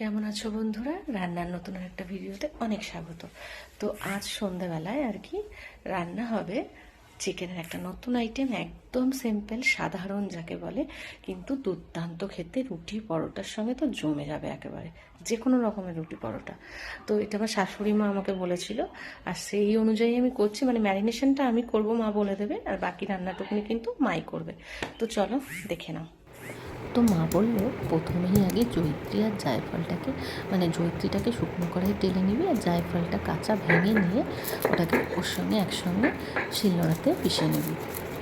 কেমন আছো বন্ধুরা? রান্নার নতুন একটা ভিডিওতে অনেক স্বাগত। তো আজ সন্ধ্যাবেলায় আর কি রান্না হবে চিকেনের একটা নতুন আইটেম একদম সিম্পল সাধারণ যাকে বলে, কিন্তু দুর্দান্ত খেতে রুটি পরোটার সঙ্গে তো জমে যাবে একেবারে যে কোনো রকমের রুটি পরোটা। তো এটা আমার শাশুড়ি মা আমাকে বলেছিল, আর সেই অনুযায়ী আমি করছি মানে ম্যারিনেশনটা আমি করব মা বলে দেবে, আর বাকি রান্নাটুকুনি কিন্তু মাই করবে। তো চলো দেখে নাও। তো মা বলল, প্রথমেই আগে জৈত্রী আর জায়ফলটাকে মানে জৈত্রীটাকে শুকনো কড়াই টেলে নিবি আর জায়ফলটা কাঁচা ভেঙে নিয়ে ওটাকে ওর সঙ্গে একসঙ্গে শিলনোড়াতে পিষে নিবি।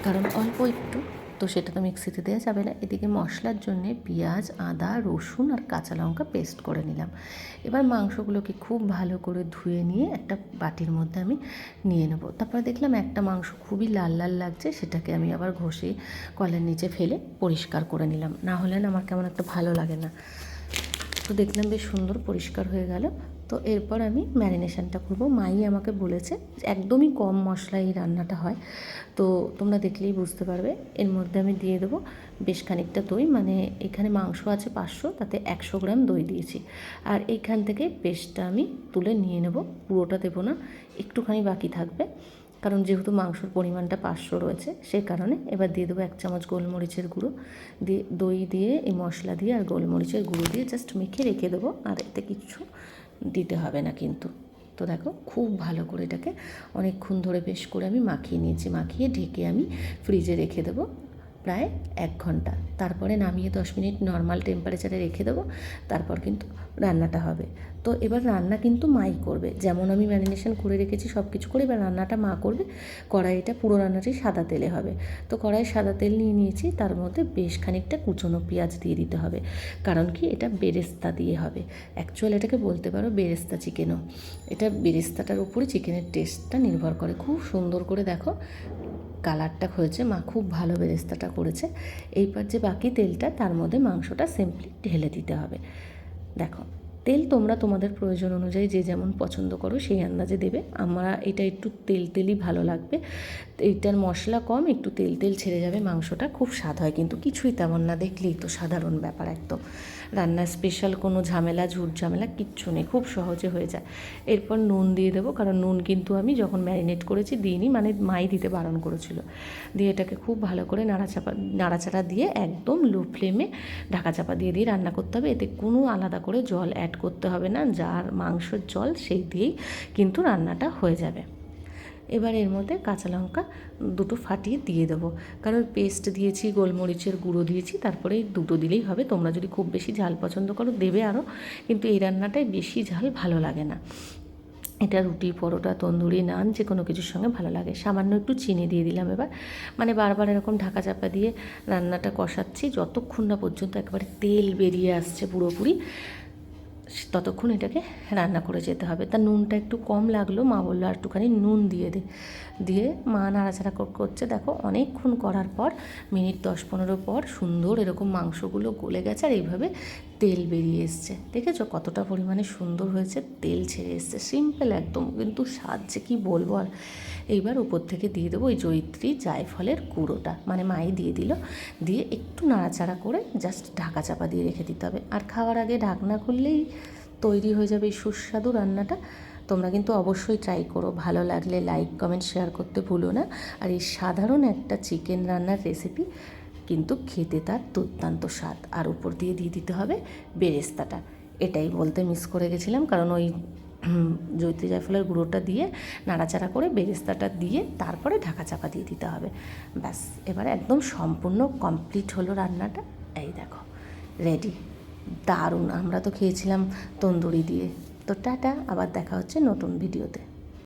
কারণ অল্প একটু। তো সেটা তো মিক্সিতে দেওয়া যাবে না। এদিকে মশলার জন্যে পেঁয়াজ, আদা, রসুন আর কাঁচা লঙ্কা পেস্ট করে নিলাম। এবার মাংসগুলোকে খুব ভালো করে ধুয়ে নিয়ে একটা বাটির মধ্যে আমি নিয়ে নেব। তারপরে দেখলাম একটা মাংস খুবই লাল লাল লাগছে, সেটাকে আমি আবার ঘষে কলের নিচে ফেলে পরিষ্কার করে নিলাম। না হলে না আমার কেমন একটা ভালো লাগে না। তো দেখলাম বেশ সুন্দর পরিষ্কার হয়ে গেল। তো এরপর আমি ম্যারিনেশনটা করব। মাই আমাকে বলেছে একদমই কম মশলায় এই রান্নাটা হয়। তো তোমরা দেখলেই বুঝতে পারবে। এর মধ্যে আমি দিয়ে দেবো বেশ খানিকটা দই। মানে এখানে মাংস আছে পাঁচশো, তাতে একশো গ্রাম দই দিয়েছি। আর এইখান থেকে পেস্টটা আমি তুলে নিয়ে নেব। পুরোটা দেবো না, একটুখানি বাকি থাকবে। কারণ যেহেতু মাংসর পরিমাণটা পাঁচশো রয়েছে, সে কারণে এবার দিয়ে দেবো এক চামচ গোলমরিচের গুঁড়ো। দিয়ে দই দিয়ে এই মশলা দিয়ে আর গোলমরিচের গুঁড়ো দিয়ে জাস্ট মেখে রেখে দেবো। আর এতে কিছু দিতে হবে না কিন্তু। তো দেখো, খুব ভালো করে এটাকে অনেকক্ষণ ধরে বেশ করে আমি মাখিয়ে নিয়েছি। মাখিয়ে ঢেকে আমি ফ্রিজে রেখে দেবো। প্রায় এক ঘণ্টা। তারপরে নামিয়ে দশ মিনিট নর্মাল টেম্পারেচারে রেখে দেবো, তারপর কিন্তু রান্নাটা হবে। তো এবার রান্না কিন্তু মাই করবে। যেমন আমি ম্যারিনেশন করে রেখেছি সব কিছু করে এবার রান্নাটা মা করবে। কড়াইটা পুরো রান্নাটি সাদা তেলে হবে। তো কড়াই সাদা তেল নিয়ে নিয়েছি, তার মধ্যে বেশ খানিকটা কুচনো পেঁয়াজ দিয়ে দিতে হবে। কারণ কি? এটা বেরেস্তা দিয়ে হবে। অ্যাকচুয়াল এটাকে বলতে পারো বেরেস্তা চিকেনও। এটা বেরেস্তাটার উপরে চিকেনের টেস্টটা নির্ভর করে। খুব সুন্দর করে দেখো। কালারটা হয়েছে, মা খুব ভালো বেরেস্তাটা করেছে। এইবার যে বাকি তেলটা, তার মধ্যে মাংসটা সিম্পলি ঢেলে দিতে হবে। দেখো তেল তোমরা তোমাদের প্রয়োজন অনুযায়ী যে যেমন পছন্দ করো সেই আন্দাজে দেবে। আমরা এটা একটু তেল তেলই ভালো লাগবে। এইটার মশলা কম, একটু তেল তেল ছেড়ে যাবে মাংসটা। খুব স্বাদ হয় কিন্তু কিছুই তেমন না, দেখলেই তো সাধারণ ব্যাপার একদম। রান্নার স্পেশাল কোনো ঝামেলা, ঝুট ঝামেলা কিচ্ছু নেই, খুব সহজে হয়ে যায়। এরপর নুন দিয়ে দেবো, কারণ নুন কিন্তু আমি যখন ম্যারিনেট করেছি দিইনি মানে মাই দিতে বারণ করেছিল। দিয়ে এটাকে খুব ভালো করে নাড়াচাপা, নাড়াচাড়া দিয়ে একদম লো ফ্লেমে ঢাকা চাপা দিয়ে দিয়ে রান্না করতে হবে। এতে কোনো আলাদা করে জল অ্যাড করতে হবে না, যার মাংসের জল সেই দিয়েই কিন্তু রান্নাটা হয়ে যাবে। এবার এর মধ্যে কাঁচা লঙ্কা দুটো ফাটিয়ে দিয়ে দেবো। কারণ পেস্ট দিয়েছি, গোলমরিচের গুঁড়ো দিয়েছি, তারপরে দুটো দিলেই হবে। তোমরা যদি খুব বেশি ঝাল পছন্দ করো, দেবে আরও কিন্তু এই রান্নাটায় বেশি ঝাল ভালো লাগে না। এটা রুটি, পরোটা, তন্দুরি, নান যে কোনো কিছুর সঙ্গে ভালো লাগে। সামান্য একটু চিনি দিয়ে দিলাম এবার। মানে বারবার এরকম ঢাকা চাপা দিয়ে রান্নাটা কষাচ্ছি, যতক্ষণ না পর্যন্ত একেবারে তেল বেরিয়ে আসছে পুরোপুরি। ততক্ষণ এটাকে রান্না করে যেতে হবে। তা নুনটা একটু কম লাগল, মা বলল আর একটুখানি নুন দিয়ে দে। দিয়ে মা নাড়াচাড়া করছে। দেখো অনেকক্ষণ করার পর, মিনিট দশ পনেরো পর সুন্দর এরকম মাংসগুলো গলে গেছে। আর এইভাবে তেল বেরিয়ে এসছে। দেখেছ? কতটা পরিমাণে সুন্দর হয়েছে, তেল ছেড়ে এসছে। সিম্পল একদম, কিন্তু স্বাদ যে কী বলব? আর এইবার উপর থেকে দিয়ে দেবো ওই জৈত্রী জায়ফলের গুঁড়োটা। মানে মাই দিয়ে দিল, দিয়ে একটু নাড়াচাড়া করে জাস্ট ঢাকা চাপা দিয়ে রেখে দিতে হবে। আর খাওয়ার আগে ঢাকনা খুললেই তৈরি হয়ে যাবে এই সুস্বাদু রান্নাটা। তোমরা কিন্তু অবশ্যই ট্রাই করো। ভালো লাগলে লাইক কমেন্ট শেয়ার করতে ভুলো না। আর এই সাধারণ একটা চিকেন রান্নার রেসিপি কিন্তু খেতে তার দুর্দান্ত স্বাদ। আর উপর দিয়ে দিয়ে দিতে হবে বেরেস্তাটা। এটাই বলতে মিস করে গেছিলাম, কারণ ওই জৈত্রী জায়ফলের গুঁড়োটা দিয়ে নাড়াচাড়া করে বেরেস্তাটা দিয়ে তারপরে ঢাকা চাপা দিয়ে দিতে হবে। ব্যাস, এবারে একদম সম্পূর্ণ কমপ্লিট হলো রান্নাটা। এই দেখো রেডি দারুণ। আমরা তো খেয়েছিলাম তন্দুরি দিয়ে। তো টাটা, আবার দেখা হচ্ছে নতুন ভিডিওতে